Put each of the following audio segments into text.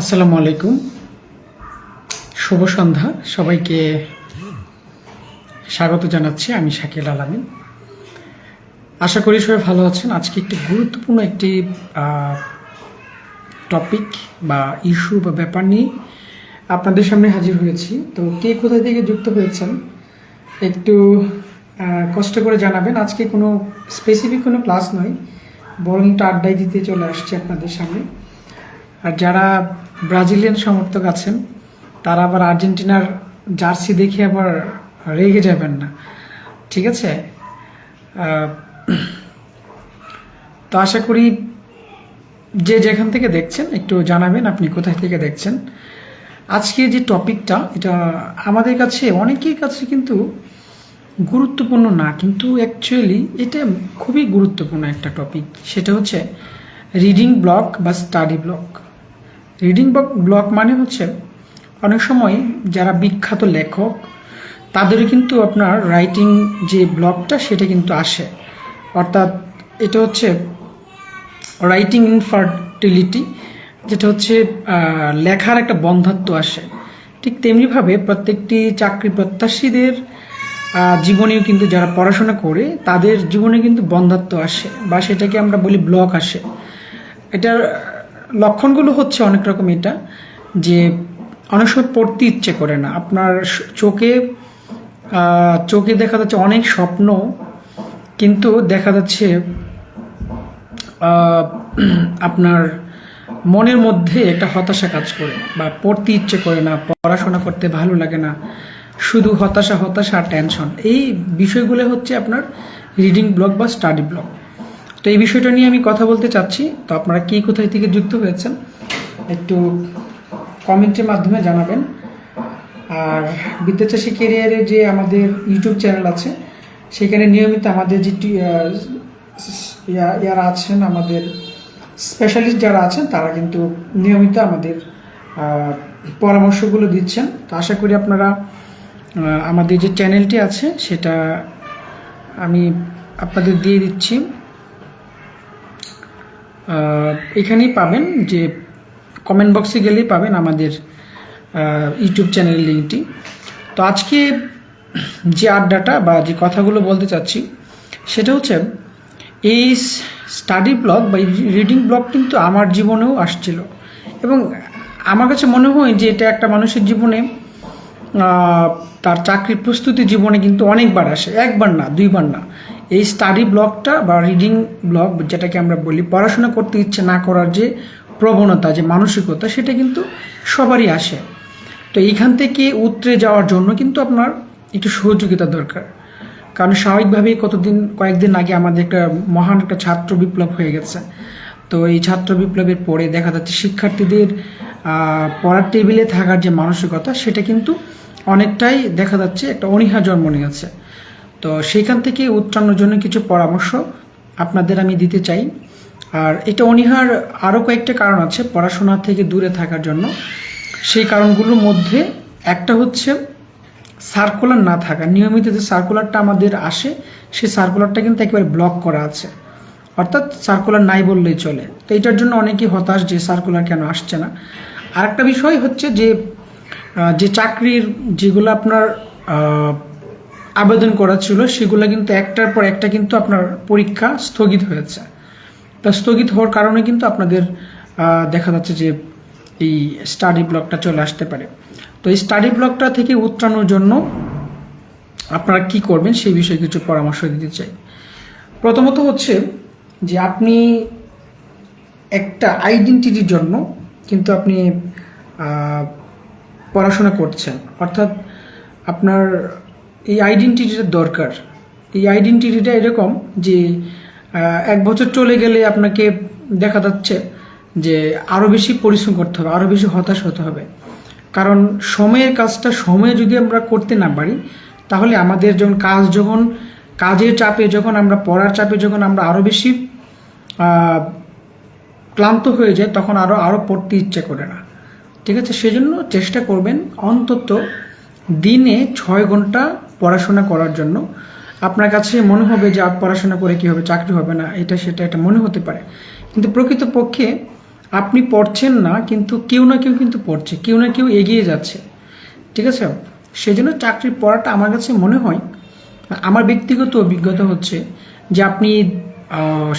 আসসালামু আলাইকুম। শুভ সন্ধ্যা। সবাইকে স্বাগত জানাচ্ছি আমি শাকিল আলামিন। আশা করি সবাই ভালো আছেন। আজকে একটি গুরুত্বপূর্ণ একটি টপিক বা ইস্যু বা ব্যাপার নিয়ে আপনাদের সামনে হাজির হয়েছি। তো কে কোথা থেকে যুক্ত হয়েছেন একটু কষ্ট করে জানাবেন। আজকে কোনো স্পেসিফিক কোনো ক্লাস নয়, বরং একটু আড্ডায় দিতে চলে আসছে আপনাদের সামনে। আর যারা ব্রাজিলিয়ান সমর্থক আছেন, তারা আবার আর্জেন্টিনার জার্সি দেখে আবার রেগে যাবেন না। ঠিক আছে? তো আশা করি যে যেখান থেকে দেখছেন, একটু জানাবেন আপনি কোথায় থেকে দেখছেন। আজকে যে টপিকটা, এটা আমাদের কাছে, অনেকের কাছে কিন্তু গুরুত্বপূর্ণ না, কিন্তু অ্যাকচুয়ালি এটা খুবই গুরুত্বপূর্ণ একটা টপিক। সেটা হচ্ছে রিডিং ব্লক বা স্টাডি ব্লক রিডিং ব্লক মানে হচ্ছে অনেক সময় যারা বিখ্যাত লেখক, তাদেরও কিন্তু আপনার রাইটিং যে ব্লকটা সেটা কিন্তু আসে। অর্থাৎ এটা হচ্ছে রাইটিং ইনফার্টিলিটি যেটা হচ্ছে লেখার একটা বন্ধাত্ব আসে। ঠিক তেমনিভাবে প্রত্যেকটি চাকরি প্রত্যাশীদের জীবনেও কিন্তু যারা পড়াশোনা করে, তাদের জীবনে কিন্তু বন্ধাত্ব আসে বা সেটাকে আমরা বলি ব্লক আসে। এটার লক্ষণগুলো হচ্ছে অনেক রকম এটা, যে অনেক সময় পড়তে ইচ্ছে করে না। আপনার চোখে চোখে দেখা যাচ্ছে অনেক স্বপ্ন, কিন্তু দেখা যাচ্ছে আপনার মনের মধ্যে একটা হতাশা কাজ করে বা পড়তে ইচ্ছে করে না, পড়াশোনা করতে ভালো লাগে না, শুধু হতাশা হতাশা আর টেনশন এই বিষয়গুলো হচ্ছে আপনার রিডিং ব্লক বা স্টাডি ব্লক তো এই বিষয়টা নিয়ে আমি কথা বলতে চাচ্ছি। তো আপনারা কি কোথায় থেকে যুক্ত হয়েছেন একটু কমেন্টের মাধ্যমে জানাবেন। আর বিদ্যাচাষী কেরিয়ারে যে আমাদের ইউটিউব চ্যানেল আছে, সেখানে নিয়মিত আমাদের যে ইয়া- ইয়ারা আছেন, আমাদের স্পেশালিস্ট যারা আছেন, তারা কিন্তু নিয়মিত আমাদের পরামর্শগুলো দিচ্ছেন। তো আশা করি আপনারা আমাদের যে চ্যানেলটি আছে, সেটা আমি আপনাদের দিয়ে দিচ্ছি। এখানেই পাবেন যে কমেন্ট বক্সে গেলেই পাবেন আমাদের ইউটিউব চ্যানেলের লিঙ্কটি তো আজকে যে আড্ডাটা বা যে কথাগুলো বলতে চাচ্ছি, সেটা হচ্ছে এই স্টাডি ব্লগ বা রিডিং ব্লগ কিন্তু আমার জীবনেও আসছিল। এবং আমার কাছে মনে হয় যে এটা একটা মানুষের জীবনে তার চাকরির প্রস্তুতি জীবনে কিন্তু অনেকবার আসে, একবার না, দুইবার না। এই স্টাডি ব্লকটা বা রিডিং ব্লক যেটাকে আমরা বলি, পড়াশোনা করতে ইচ্ছে না করার যে প্রবণতা, যে মানসিকতা, সেটা কিন্তু সবারই আসে। তো এইখান থেকে উতরে যাওয়ার জন্য কিন্তু আপনার একটু সহযোগিতা দরকার। কারণ স্বাভাবিকভাবেই কতদিন, কয়েকদিন আগে আমাদের একটা মহান একটা ছাত্র বিপ্লব হয়ে গেছে। তো এই ছাত্র বিপ্লবের পরে দেখা যাচ্ছে শিক্ষার্থীদের পড়ার টেবিলে থাকার যে মানসিকতা, সেটা কিন্তু অনেকটাই দেখা যাচ্ছে একটা অনীহা জন্ম নিয়েছে। তো সেইখান থেকে উত্তরানোর জন্য কিছু পরামর্শ আপনাদের আমি দিতে চাই। আর এটা অনীহার আরও কয়েকটা কারণ আছে পড়াশোনা থেকে দূরে থাকার জন্য। সেই কারণগুলোর মধ্যে একটা হচ্ছে সার্কুলার না থাকা। নিয়মিত যে সার্কুলারটা আমাদের আসে, সেই সার্কুলারটা কিন্তু একেবারে ব্লক করা আছে। অর্থাৎ সার্কুলার নাই বললেই চলে। তো এটার জন্য অনেকেই হতাশ যে সার্কুলার কেন আসছে না। আরেকটা বিষয় হচ্ছে যে যে চাকরির যেগুলো আপনার আবেদন করা ছিল, সেগুলো কিন্তু একটার পর একটা কিন্তু আপনার পরীক্ষা স্থগিত হয়েছে। তা স্থগিত হওয়ার কারণে কিন্তু আপনাদের দেখা যাচ্ছে যে এই স্টাডি ব্লকটা চলে আসতে পারে। তো এই স্টাডি ব্লকটা থেকে উত্তরানোর জন্য আপনারা কি করবেন সেই বিষয়ে কিছু পরামর্শ দিতে চাই। প্রথমত হচ্ছে যে আপনি একটা আইডেন্টিটির জন্য কিন্তু আপনি পড়াশোনা করছেন। অর্থাৎ আপনার এই আইডেন্টিটিটা দরকার। এই আইডেন্টিটিটা এরকম যে এক বছর চলে গেলে আপনাকে দেখা যাচ্ছে যে আরও বেশি পরিশ্রম করতে হবে আরও বেশি হতাশ হতে হবে। কারণ সময়ের কাজটা সময়ে যদি আমরা করতে না পারি, তাহলে আমাদের যখন কাজ যখন, কাজের চাপে যখন আমরা, পড়ার চাপে যখন আমরা আরও বেশি ক্লান্ত হয়ে যায় তখন আরও আরও পড়তে ইচ্ছে করে না। ঠিক আছে? সেজন্য চেষ্টা করবেন অন্তত দিনে ছয় ঘণ্টা পড়াশোনা করার জন্য। আপনার কাছে মনে হবে যে পড়াশোনা করে কী হবে, চাকরি হবে না, এটা সেটা এটা মনে হতে পারে। কিন্তু প্রকৃতপক্ষে আপনি পড়ছেন না, কিন্তু কেউ না কেউ কিন্তু পড়ছে, কেউ না কেউ এগিয়ে যাচ্ছে। ঠিক আছে? সেই জন্য চাকরি পড়াটা আমার কাছে মনে হয়, আমার ব্যক্তিগত অভিজ্ঞতা হচ্ছে যে আপনি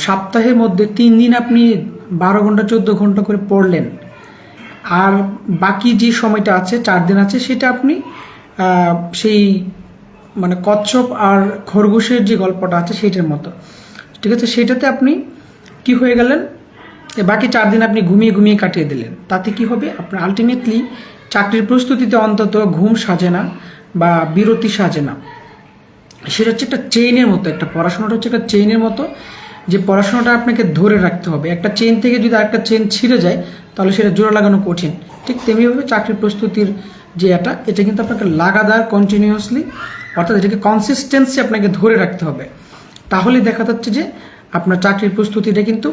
সপ্তাহের মধ্যে তিন দিন আপনি বারো ঘণ্টা, চোদ্দ ঘণ্টা করে পড়লেন। আর বাকি যে সময়টা আছে, চার দিন আছে, সেটা আপনি সেই মানে কচ্ছপ আর খরগোশের যে গল্পটা আছে সেইটার মতো। ঠিক আছে? সেটাতে আপনি কি হয়ে গেলেন? বাকি চার দিন আপনি ঘুমিয়ে ঘুমিয়ে কাটিয়ে দিলেন। তাতে কি হবে? আপনার আলটিমেটলি চাকরির প্রস্তুতিতে অন্তত ঘুম সাজে না বা বিরতি সাজে না। সেটা হচ্ছে একটা চেইনের মতো, একটা পড়াশোনাটা হচ্ছে একটা চেইনের মতো, যে পড়াশোনাটা আপনাকে ধরে রাখতে হবে। একটা চেইন থেকে যদি আরেকটা চেইন ছিঁড়ে যায়, তাহলে সেটা জোড়া লাগানো কঠিন। ঠিক তেমনিভাবে চাকরির প্রস্তুতির যে এটা এটা কিন্তু আপনাকে লাগাতার কন্টিনিউয়াসলি অর্থাৎ এটাকে কনসিস্টেন্সি আপনাকে ধরে রাখতে হবে। তাহলে দেখা যাচ্ছে যে আপনার চাকরির প্রস্তুতিটা কিন্তু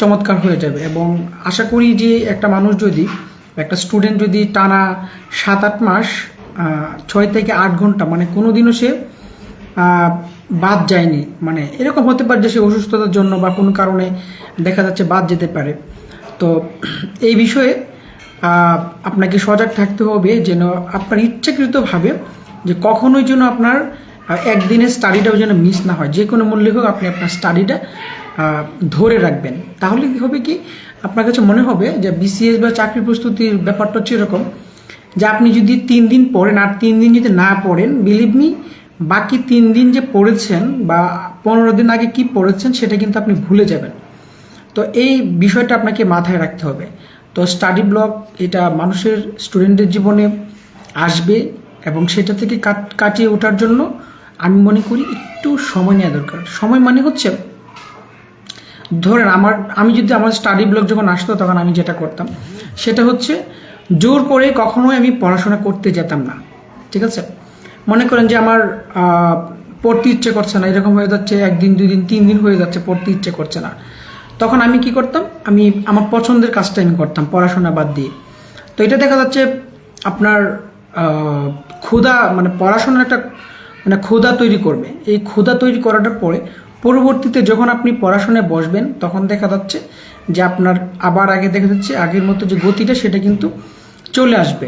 চমৎকার হয়ে যাবে এবং আশা করি যে একটা মানুষ যদি, একটা স্টুডেন্ট যদি টানা সাত আট মাস ছয় থেকে আট ঘণ্টা মানে কোনো দিনও সে বাদ যায়নি মানে এরকম হতে পারে যে সে অসুস্থতার জন্য বা কোনো কারণে দেখা যাচ্ছে বাদ যেতে পারে। তো এই বিষয়ে আপনাকে সজাগ থাকতে হবে যেন আপনার ইচ্ছাকৃতভাবে যে কখনোই যেন আপনার একদিনের স্টাডিটাও যেন মিস না হয়। যে কোনো মূল্যে হোক আপনি আপনার স্টাডিটা ধরে রাখবেন। তাহলে কী হবে কি? আপনার কাছে মনে হবে যে বিসিএস বা চাকরি প্রস্তুতির ব্যাপারটা হচ্ছে এরকম যে আপনি যদি তিন দিন পড়েন আর তিন দিন যদি না পড়েন বিলিভ মি বাকি তিন দিন যে পড়েছেন বা পনেরো দিন আগে কি পড়েছেন সেটা কিন্তু আপনি ভুলে যাবেন। তো এই বিষয়টা আপনাকে মাথায় রাখতে হবে। তো স্টাডি ব্লক এটা মানুষের স্টুডেন্টের জীবনে আসবে। এবং সেটা থেকে কাটিয়ে ওঠার জন্য আমি মনে করি একটু সময় নেওয়া দরকার। সময় মানে হচ্ছে, ধরেন আমার, আমি যদি আমার স্টাডি ব্লক যখন আসতো তখন আমি যেটা করতাম, সেটা হচ্ছে জোর করে কখনোই আমি পড়াশোনা করতে যেতাম না। ঠিক আছে? মনে করেন যে আমার পড়তে ইচ্ছে করছে না, এরকম হয়ে যাচ্ছে, একদিন, দুই দিন, তিন দিন হয়ে যাচ্ছে, পড়তে ইচ্ছে করছে না। তখন আমি কি করতাম? আমি আমার পছন্দের কাজটা আমি করতাম, পড়াশোনা বাদ দিয়ে। তো এটা দেখা যাচ্ছে আপনার ক্ষুধা মানে পড়াশোনার একটা মানে ক্ষুধা তৈরি করবে। এই ক্ষুধা তৈরি করাটার পরে পরবর্তীতে যখন আপনি পড়াশোনায় বসবেন, তখন দেখা যাচ্ছে যে আপনার আবার আগে দেখা যাচ্ছে আগের মতো যে গতিটা সেটা কিন্তু চলে আসবে।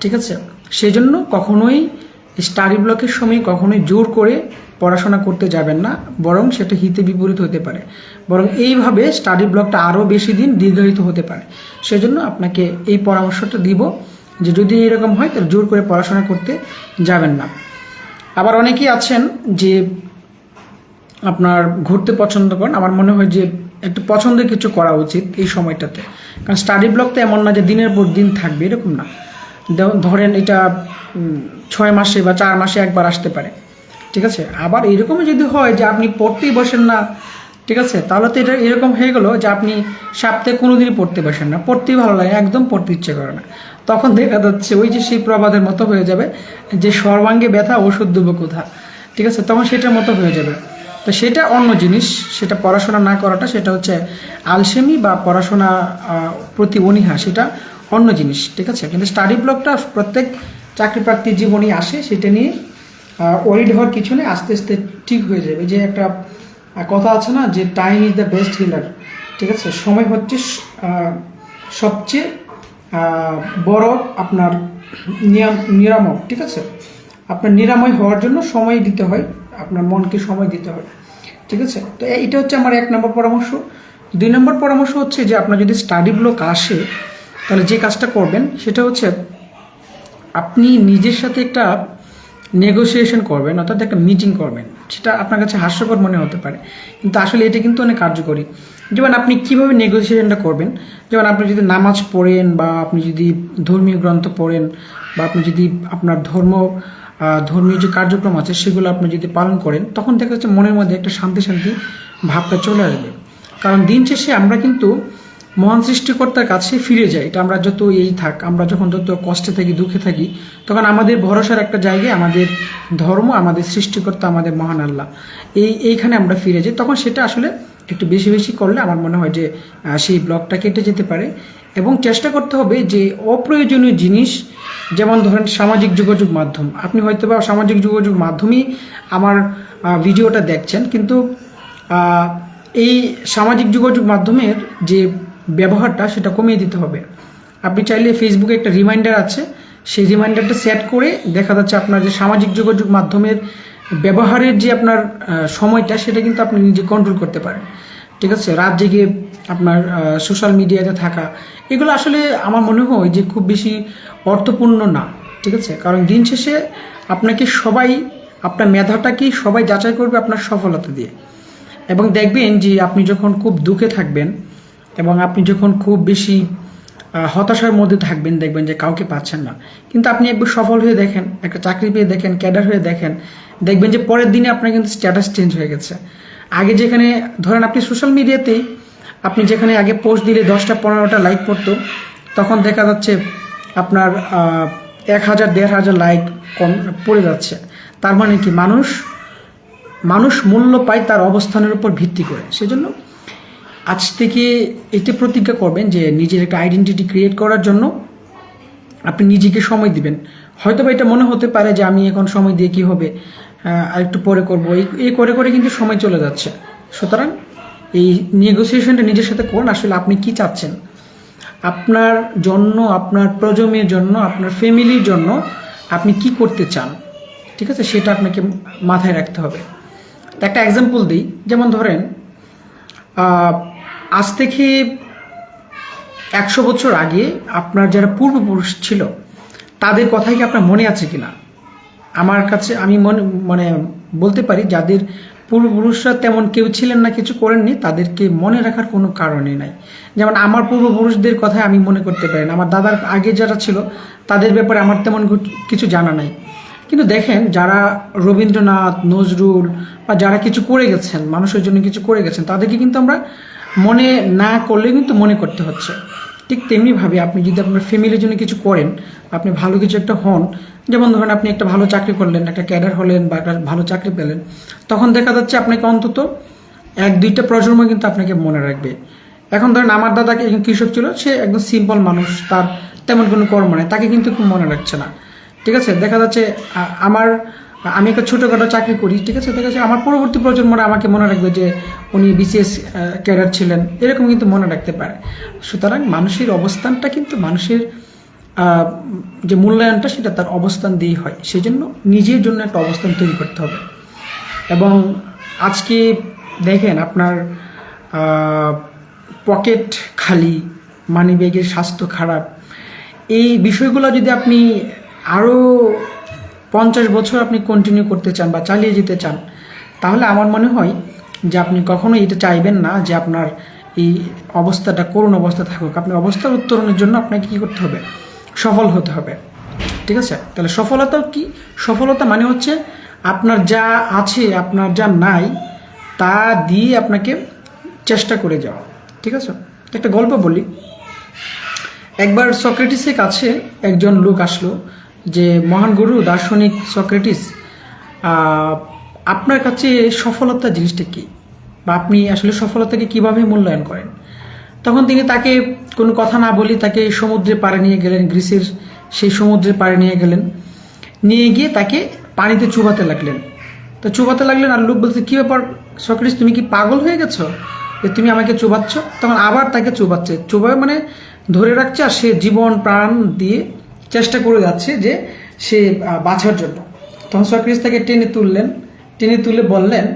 ঠিক আছে? সেই জন্য কখনোই স্টাডি ব্লকের সময় কখনোই জোর করে পড়াশোনা করতে যাবেন না, বরং সেটা হিতে বিপরীত হতে পারে। বরং এইভাবে স্টাডি ব্লকটা আরও বেশি দিন দীর্ঘায়িত হতে পারে। সেজন্য আপনাকে এই পরামর্শটা দিব। যে যদি এরকম হয়, তাহলে জোর করে পড়াশোনা করতে যাবেন না। আবার অনেকেই আছেন যে আপনার ঘুরতে পছন্দ করেন। আমার মনে হয় যে একটু পছন্দের কিছু করা উচিত এই সময়টাতে। কারণ স্টাডি ব্লক তো এমন না যে দিনের পর দিন থাকবে, এরকম না। ধরেন এটা ছয় মাসে বা চার মাসে একবার আসতে পারে। ঠিক আছে? আবার এরকমই যদি হয় যে আপনি পড়তেই বসেন না ঠিক আছে? তাহলে তো এটা এরকম হয়ে গেলো যে আপনি সপ্তাহে কোনো দিনই পড়তে বসেন না। পড়তেই ভালো লাগে, একদম পড়তে ইচ্ছে করে না। তখন দেখা যাচ্ছে ওই যে সেই প্রবাদের মতো হয়ে যাবে, যে সর্বাঙ্গে ব্যথা, ওষুধ দেবো কোথা? ঠিক আছে? তখন সেটার মতো হয়ে যাবে। তো সেটা অন্য জিনিস, সেটা পড়াশোনা না করাটা, সেটা হচ্ছে আলসেমি বা পড়াশোনা প্রতি অনীহা, সেটা অন্য জিনিস, ঠিক আছে? কিন্তু স্টাডি ব্লকটা প্রত্যেক চাকরি প্রার্থীর জীবনেই আসে, সেটা নিয়ে ওয়ারিড হওয়ার কিছু নেই, আস্তে আস্তে ঠিক হয়ে যাবে। যে একটা কথা আছে না যে time is the best healer ঠিক আছে? সময় হচ্ছে সবচেয়ে বড় আপনার নিরামক ঠিক আছে? আপনার নিরাময় হওয়ার জন্য সময় দিতে হয়, আপনার মনকে সময় দিতে হয়, ঠিক আছে? তো এটা হচ্ছে আমার এক নম্বর পরামর্শ। দুই নম্বর পরামর্শ হচ্ছে যে আপনার যদি স্টাডি ব্লক আসে, তাহলে যে কাজটা করবেন সেটা হচ্ছে আপনি নিজের সাথে একটা নেগোসিয়েশন করবেন, অর্থাৎ একটা মিটিং করবেন। সেটা আপনার কাছে হাস্যকর মনে হতে পারে। কিন্তু আসলে এটা কিন্তু অনেক কার্যকরী। যেমন আপনি কীভাবে নেগোসিয়েশনটা করবেন? যেমন আপনি যদি নামাজ পড়েন বা আপনি যদি ধর্মীয় গ্রন্থ পড়েন বা আপনি যদি আপনার ধর্ম ধর্মীয় যে কার্যক্রম আছে সেগুলো আপনি যদি পালন করেন, তখন দেখা যাচ্ছে মনের মধ্যে একটা শান্তি শান্তি ভাবটা চলে আসবে। কারণ দিন শেষে আমরা কিন্তু মহান সৃষ্টিকর্তার কাছে ফিরে যাই এটা আমরা যত এই থাক, আমরা যখন যত কষ্টে থাকি, দুঃখে থাকি, তখন আমাদের ভরসার একটা জায়গায় আমাদের ধর্ম, আমাদের সৃষ্টিকর্তা, আমাদের মহান আল্লাহ। এই, এইখানে আমরা ফিরে যাই। তখন সেটা আসলে একটু বেশি বেশি করলে আমার মনে হয় যে সেই ব্লকটা কেটে যেতে পারে। এবং চেষ্টা করতে হবে যে অপ্রয়োজনীয় জিনিস, যেমন ধরেন সামাজিক যোগাযোগ মাধ্যম। আপনি হয়তো বা সামাজিক যোগাযোগ মাধ্যমেই আমার ভিডিওটা দেখছেন, কিন্তু এই সামাজিক যোগাযোগ মাধ্যমের যে ব্যবহারটা সেটা কমিয়ে দিতে হবে। আপনি চাইলে ফেসবুকে একটা রিমাইন্ডার আছে, সেই রিমাইন্ডারটা সেট করে দেখা যাচ্ছে আপনার যে সামাজিক যোগাযোগ মাধ্যমের ব্যবহারের যে আপনার সময়টা, সেটা কিন্তু আপনি নিজে কন্ট্রোল করতে পারেন। ঠিক আছে? রাত জেগে আপনার সোশ্যাল মিডিয়াতে থাকা, এগুলো আসলে আমার মনে হয় যে খুব বেশি অর্থপূর্ণ না। ঠিক আছে? কারণ দিন শেষে আপনাকে সবাই, আপনার মেধাটাকেই সবাই যাচাই করবে আপনার সফলতা দিয়ে। এবং দেখবেন যে আপনি যখন খুব দুঃখে থাকবেন এবং আপনি যখন খুব বেশি হতাশার মধ্যে থাকবেন, দেখবেন যে কাউকে পাচ্ছেন না। কিন্তু আপনি একবার সফল হয়ে দেখেন, একটা চাকরি পেয়ে দেখেন, ক্যাডার হয়ে দেখেন, দেখবেন যে পরের দিনে আপনার কিন্তু স্ট্যাটাস চেঞ্জ হয়ে গেছে। আগে যেখানে, ধরেন আপনি সোশ্যাল মিডিয়াতেই আপনি যেখানে আগে পোস্ট দিলে দশটা, পনেরোটা লাইক পড়তো, তখন দেখা যাচ্ছে আপনার এক হাজার, দেড় হাজার লাইক কম, পড়ে যাচ্ছে। তার মানে কি? মানুষ মানুষ মূল্য পায় তার অবস্থানের উপর ভিত্তি করে। সেজন্য আজ থেকে এতে প্রতিজ্ঞা করবেন যে নিজের একটা আইডেন্টিটি ক্রিয়েট করার জন্য আপনি নিজেকে সময় দিবেন। হয়তো বা এটা মনে হতে পারে যে আমি এখন সময় দিয়ে কি হবে আর একটু পরে করব। এই করে করে কিন্তু সময় চলে যাচ্ছে। সুতরাং এই নেগোসিয়েশনটা নিজের সাথে করুন। আসলে আপনি কি চাচ্ছেন? আপনার জন্য, আপনার প্রজন্মের জন্য, আপনার ফ্যামিলির জন্য আপনি কি করতে চান? ঠিক আছে? সেটা আপনাকে মাথায় রাখতে হবে। একটা এক্সাম্পল দিই। যেমন ধরেন আজ থেকে একশো বছর আগে আপনার যারা পূর্বপুরুষ ছিল, তাদের কথাই কি আপনার মনে আছে কিনা? আমার কাছে, আমি মনে মানে বলতে পারি, যাদের পূর্বপুরুষরা তেমন কেউ ছিলেন না, কিছু করেননি, তাদেরকে মনে রাখার কোনো কারণই নাই। যেমন আমার পূর্বপুরুষদের কথা আমি মনে করতে পারি না। আমার দাদার আগে যারা ছিল, তাদের ব্যাপারে আমার তেমন কিছু জানা নাই। কিন্তু দেখেন, যারা রবীন্দ্রনাথ, নজরুল বা যারা কিছু করে গেছেন মানুষের জন্য কিছু করে গেছেন, তাদেরকে কিন্তু আমরা মনে না করলে কিন্তু মনে করতে হচ্ছে। ঠিক তেমনিভাবে আপনি যদি আপনার ফ্যামিলির জন্য কিছু করেন, আপনি ভালো কিছু একটা হন, যেমন ধরেন আপনি একটা ভালো চাকরি করলেন, একটা ক্যাডার হলেন বা একটা ভালো চাকরি পেলেন, তখন দেখা যাচ্ছে আপনাকে অন্তত এক, দুইটা প্রজন্ম কিন্তু আপনাকে মনে রাখবে। এখন ধরেন আমার দাদাকে একজন কৃষক ছিল, সে একদম সিম্পল মানুষ, তার তেমন কোনো কর্ম নেই, তাকে কিন্তু খুব মনে রাখছে না। ঠিক আছে? দেখা যাচ্ছে আমার আমি একটা ছোটোখাটো চাকরি করি, ঠিক আছে? দেখা যাচ্ছে আমার পরবর্তী প্রজন্মরা আমাকে মনে রাখবে যে উনি বিসিএস ক্যাডার ছিলেন, এরকম কিন্তু মনে রাখতে পারে। সুতরাং মানুষের অবস্থানটা কিন্তু মানুষের যে মূল্যায়নটা সেটা তার অবস্থান দিয়েই হয়। সেই জন্য নিজের জন্য একটা অবস্থান তৈরি করতে হবে। এবং আজকে দেখেন আপনার পকেট খালি মানি ব্যাগের স্বাস্থ্য খারাপ, এই বিষয়গুলো যদি আপনি আরও পঞ্চাশ বছর আপনি কন্টিনিউ করতে চান বা চালিয়ে যেতে চান, তাহলে আমার মনে হয় যে আপনি কখনোই এটা চাইবেন না যে আপনার এই অবস্থাটা করুণ অবস্থা থাকুক। আপনি অবস্থার উত্তরণের জন্য আপনাকে কী করতে হবে? সফল হতে হবে। ঠিক আছে? তাহলে সফলতা কি? সফলতা মানে হচ্ছে আপনার যা আছে, আপনার যা নাই, তা দিয়ে আপনাকে চেষ্টা করে যাওয়া। ঠিক আছে? একটা গল্প বলি। একবার সক্রেটিসের কাছে একজন লোক আসলো। যে মহান গুরু দার্শনিক সক্রেটিস আপনার কাছে সফলতা জিনিসটা কি? বা আপনি আসলে সফলতাকে কীভাবে মূল্যায়ন করেন? তখন তিনি তাকে কোনো কথা না বলি তাকে সমুদ্রে পাড়ে নিয়ে গেলেন, গ্রিসের সেই সমুদ্রের পাড়ে নিয়ে গেলেন। নিয়ে গিয়ে তাকে পানিতে চুবাতে লাগলেন। তো চুবাতে লাগলেন আর লোক বলছে, কী ব্যাপার সক্রেটিস, তুমি কি পাগল হয়ে গেছো? যে তুমি আমাকে চুবাচ্ছ? তখন আবার তাকে চুবাচ্ছে। চুবাবে মানে ধরে রাখছে আর সে জীবন প্রাণ দিয়ে চেষ্টা করে যাচ্ছে যে সে বাঁচার জন্য। তখন সক্রেটিস তাকে টেনে তুললেন, টেনে তুলে বললেন,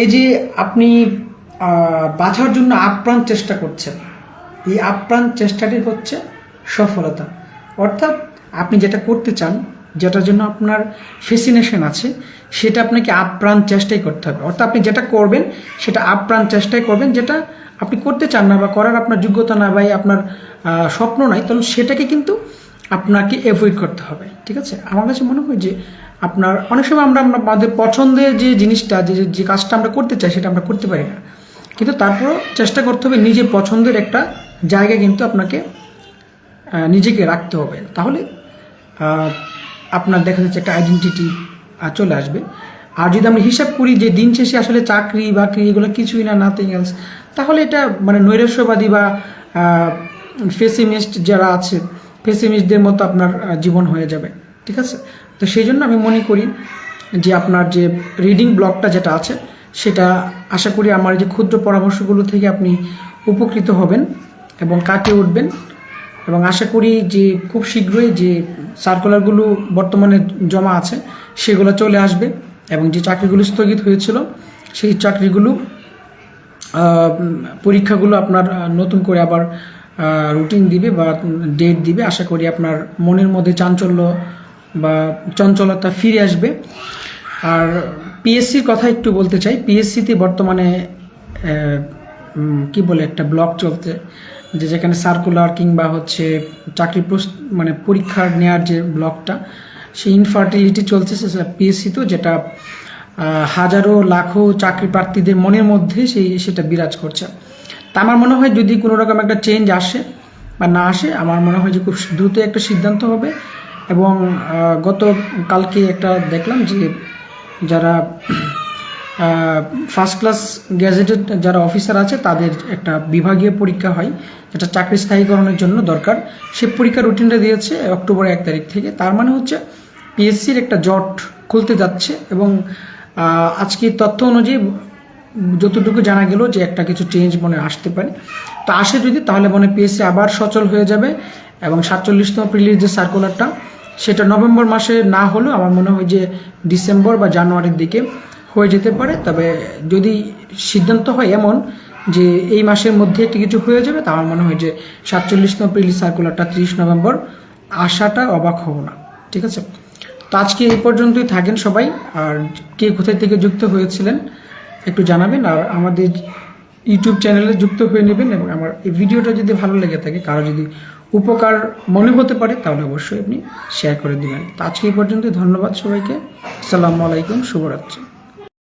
এই যে আপনি বাঁচার জন্য আপ্রাণ চেষ্টা করছেন, এই আপ্রাণ চেষ্টাটি হচ্ছে সফলতা। অর্থাৎ আপনি যেটা করতে চান, যেটার জন্য আপনার ফেসিনেশন আছে, সেটা আপনাকে আপ্রাণ চেষ্টাই করতে হবে। অর্থাৎ আপনি যেটা করবেন, সেটা আপ্রাণ চেষ্টাই করবেন, যেটা আপনি করতে চান না বা করার আপনার যোগ্যতা না বা আপনার স্বপ্ন নাই তাহলে সেটাকে কিন্তু আপনাকে অ্যাভয়েড করতে হবে, ঠিক আছে? আমার কাছে মনে হয় যে আপনার, অনেক সময় আমরা আমরা আমাদের পছন্দের যে জিনিসটা, যে যে কাজটা আমরা করতে চাই, সেটা আমরা করতে পারি না। কিন্তু তারপরও চেষ্টা করতে হবে নিজের পছন্দের একটা জায়গা কিন্তু আপনাকে নিজেকে রাখতে হবে। তাহলে আপনার দেখা যাচ্ছে একটা আইডেন্টিটি চলে আসবে। আর যদি আমরা হিসাব করি যে দিন শেষে আসলে চাকরি, বাকরি, এগুলো কিছুই না নাথিং এলস তাহলে এটা মানে নৈরাস্যবাদী বা ফেসিমিস্ট যারা আছে ফেসিমিস্টদের মতো আপনার জীবন হয়ে যাবে, ঠিক আছে? তো সেই জন্য আমি মনে করি যে আপনার যে রিডিং ব্লগটা যেটা আছে, সেটা আশা করি আমার যে ক্ষুদ্র পরামর্শগুলো থেকে আপনি উপকৃত হবেন এবং কাটিয়ে উঠবেন। এবং আশা করি যে খুব শীঘ্রই যে সার্কুলারগুলো বর্তমানে জমা আছে, সেগুলো চলে আসবে এবং যে চাকরিগুলো স্থগিত হয়েছিল, সেই চাকরিগুলো পরীক্ষাগুলো আপনার নতুন করে আবার রুটিন দিবে বা ডেট দিবে, আশা করি আপনার মনের মধ্যে চাঞ্চল্য বা চঞ্চলতা ফিরে আসবে। আর পিএসসির কথা একটু বলতে চাই। পিএসসিতে বর্তমানে কি বলে একটা ব্লক চলতে যে যেখানে সার্কুলার কিংবা হচ্ছে চাকরি মানে পরীক্ষা নেওয়ার যে ব্লকটা সেই ইনফার্টিলিটি চলছে পিএসসি তো, যেটা হাজারো, লাখো চাকরি প্রার্থীদের মনের মধ্যে সেই, সেটা বিরাজ করছে। তা আমার মনে হয় যদি কোনো রকম একটা চেঞ্জ আসে বা না আসে, আমার মনে হয় যে খুব দ্রুত একটা সিদ্ধান্ত হবে। এবং গত কালকে একটা দেখলাম যে যারা ফার্স্ট ক্লাস গ্যাজেটেড যারা অফিসার আছে, তাদের একটা বিভাগীয় পরীক্ষা হয়, যেটা চাকরি স্থায়ীকরণের জন্য দরকার। সে পরীক্ষার রুটিনটা দিয়েছে অক্টোবর এক তারিখ থেকে। তার মানে হচ্ছে পিএসসির একটা জট খুলতে যাচ্ছে এবং আজকের তথ্য অনুযায়ী যতটুকু জানা গেল যে একটা কিছু চেঞ্জ মনে আসতে পারে। তো আসে যদি, তাহলে মনে পিএসসি আবার সচল হয়ে যাবে এবং সাতচল্লিশতম প্রিলির যে সার্কুলারটা সেটা নভেম্বর মাসে না হলেও আমার মনে হয় যে ডিসেম্বর বা জানুয়ারির দিকে হয়ে যেতে পারে। তবে যদি সিদ্ধান্ত হয় এমন যে এই মাসের মধ্যে একটি কিছু হয়ে যাবে তা আমার মনে হয় যে সাতচল্লিশতম প্রিলি সার্কুলারটা ত্রিশ নভেম্বর আসাটা অবাক হব না। ঠিক আছে? তো আজকে এই পর্যন্তই থাকেন সবাই। আর কে কোথায় থেকে যুক্ত হয়েছিলেন একটু জানাবেন আর আমাদের ইউটিউব চ্যানেলে যুক্ত হয়ে নেবেন এবং আমার এই ভিডিওটা যদি ভালো লেগে থাকে, কারও যদি উপকার মনে হতে পারে, তাহলে অবশ্যই আপনি শেয়ার করে দেবেন। আজকে এই পর্যন্ত ধন্যবাদ সবাইকে। আসসালামু আলাইকুম, শুভরাত্রি।